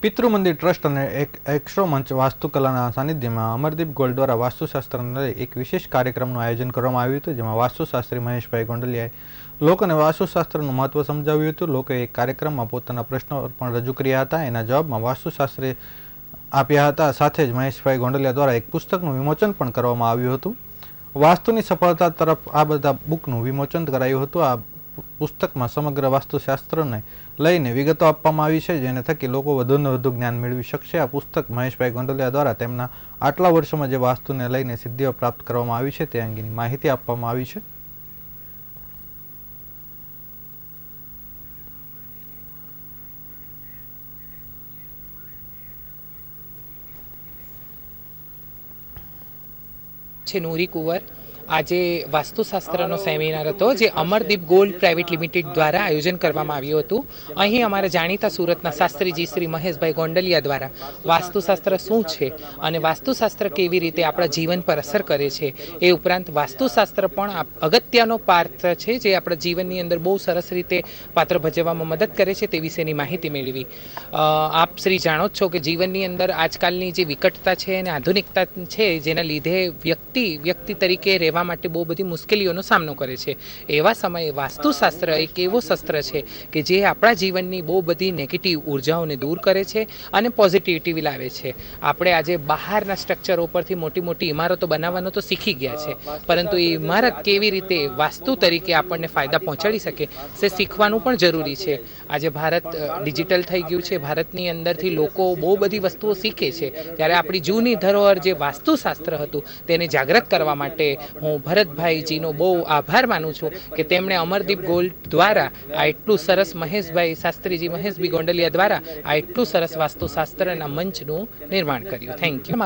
પિતૃમંદિર trust અને એક extra મંચ વાસ્તુકલાના સાનિધ્યમાં અમરદીપ ગોલ્ડ દ્વારા વાસ્તુશાસ્ત્રને એક વિશેષ કાર્યક્રમનું આયોજન કરવામાં આવ્યું હતું, જેમાં વાસ્તુશાસ્ત્રી મહેશભાઈ ગોંડલિયાએ લોકોને વાસ્તુશાસ્ત્રનું મહત્વ સમજાવ્યું હતું. લોકોએ એક કાર્યક્રમમાં પોતાના પ્રશ્નો પણ રજૂ કર્યા હતા. એના જવાબમાં વાસ્તુશાસ્ત્રી આપ્યા હતા. સાથે જ મહેશભાઈ ગોંડલિયા દ્વારા એક પુસ્તકનું વિમોચન પણ કરવામાં આવ્યું હતું. વાસ્તુની સફળતા તરફ આ બધા બુકનું વિમોચન કરાયું હતું. આ પુસ્તકમાં સમગ્ર વાસ્તુશાસ્ત્રને લઈને વિગતો આપવામાં આવી છે, જેને થકી લોકો વધુને વધુ જ્ઞાન મેળવી શકશે. આ પુસ્તક મહેશભાઈ ગોંડલિયા દ્વારા તેમના આટલા વર્ષોમાં જે વાસ્તુને લઈને સિદ્ધિઓ પ્રાપ્ત કરવામાં આવી છે, તે અંગેની માહિતી આપવામાં આવી છે. છે, નૂરી કુંવર. આજે વાસ્તુશાસ્ત્રનો સેમિનાર હતો જે અમરદીપ ગોલ્ડ પ્રાઇવેટ લિમિટેડ દ્વારા આયોજન કરવામાં આવ્યું હતું. અહીં અમારા જાણીતા સુરતના શાસ્ત્રીજી શ્રી મહેશભાઈ ગોંડલિયા દ્વારા વાસ્તુશાસ્ત્ર શું છે અને વાસ્તુશાસ્ત્ર કેવી રીતે આપણા જીવન પર અસર કરે છે એ ઉપરાંત વાસ્તુશાસ્ત્ર પણ અગત્યનો પાત્ર છે જે આપણા જીવનની અંદર બહુ સરસ રીતે પાત્ર ભજવવામાં મદદ કરે છે તે વિશેની માહિતી મેળવી. આપ શ્રી જાણો જ છો કે જીવનની અંદર આજકાલની જે વિકટતા છે અને આધુનિકતા છે જેના લીધે વ્યક્તિ વ્યક્તિ તરીકે રહેવા માટે બહુ બધી મુશ્કેલીઓનો સામનો કરે છે. એવા સમયે વાસ્તુશાસ્ત્ર એક એવો શસ્ત્ર છે કે જે આપણા જીવનની બહુ બધી નેગેટિવ ઉર્જાઓને દૂર કરે છે અને પોઝિટિવિટી લાવે છે. આપણે આજે બહારના સ્ટ્રક્ચરો પરથી મોટી મોટી ઇમારતો બનાવવાનો તો શીખી ગયા છે. પરંતુ એ ઇમારત કેવી રીતે વાસ્તુ તરીકે આપણને ફાયદા પહોંચાડી શકે તે શીખવાનું પણ જરૂરી છે. આજે ભારત ડિજિટલ થઈ ગયું છે. ભારતની અંદરથી લોકો બહુ બધી વસ્તુઓ શીખે છે. ત્યારે આપણી જૂની ધરોહર જે વાસ્તુશાસ્ત્ર હતું તેને જાગૃત કરવા માટે હું ભરતભાઈજીનો બહુ આભાર માનું છું કે તેમણે અમરદીપ ગોલ્ડ દ્વારા આ એટલું સરસ મહેશભાઈ શાસ્ત્રીજી, મહેશભાઈ ગોંડલિયા દ્વારા આ એટલું સરસ વાસ્તુશાસ્ત્રના મંચનું નિર્માણ કર્યું. Thank you